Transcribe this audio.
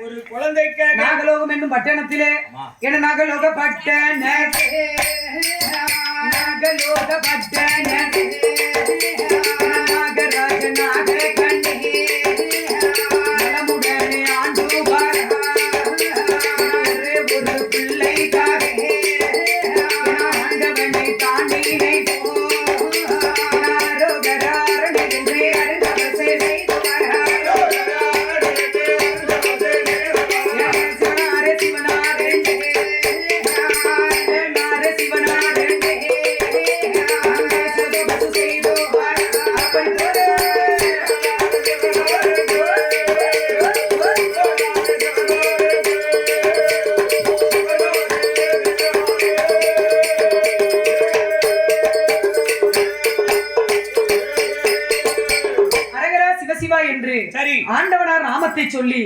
ஒரு குழந்தைக்காக நாகலோகம் என்னும் பட்டணத்திலே. என நாகலோக பட்டண நாகலோக பட்டண சிவசிவா என்று சரி. ஆண்டவனார் நாமத்தை சொல்லி